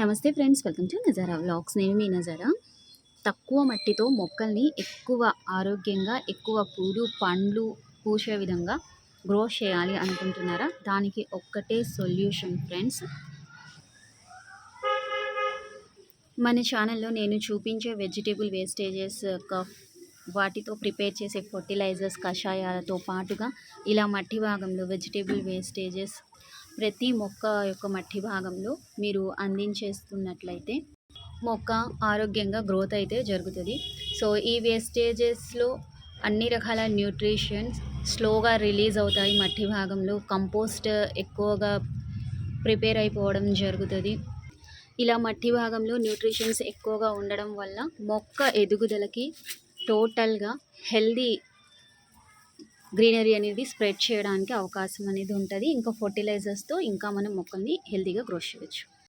నమస్తే friends welcome to Nazara vlogs. నేను మీ నజారా. తక్కువ మట్టితో మొక్కల్ని ఎక్కువ ఆరోగ్యంగా ఎక్కువ పూలు పండ్లు పూసే విధంగా గ్రో చేయాలి అనుకుంటున్నారా? దానికి ఒక్కటే సొల్యూషన్ ఫ్రెండ్స్. మన ఛానల్లో నేను చూపించే వెజిటేబుల్ వేస్టేజెస్ వాటితో ప్రిపేర్ చేసే ఫర్టిలైజర్స్ కషాయాలతో పాటుగా ఇలా మట్టి భాగంలో వెజిటేబుల్ వేస్టేజెస్ ప్రతి మొక్క యొక్క మట్టి భాగంలో మీరు అందించేస్తున్నట్లయితే మొక్క ఆరోగ్యంగా గ్రోత్ అయితే జరుగుతుంది. సో ఈ వేస్టేజెస్లో అన్ని రకాల న్యూట్రిషన్స్ స్లోగా రిలీజ్ అవుతాయి. మట్టి భాగంలో కంపోస్ట్ ఎక్కువగా ప్రిపేర్ అయిపోవడం జరుగుతుంది. ఇలా మట్టి భాగంలో న్యూట్రిషన్స్ ఎక్కువగా ఉండడం వల్ల మొక్క ఎదుగుదలకి టోటల్గా హెల్దీ గ్రీనరీ అనేది స్ప్రెడ్ చేయడానికి అవకాశం అనేది ఉంటుంది. ఇంకా ఫర్టిలైజర్స్తో ఇంకా మనం మొక్కల్ని హెల్తీగా గ్రో చేయవచ్చు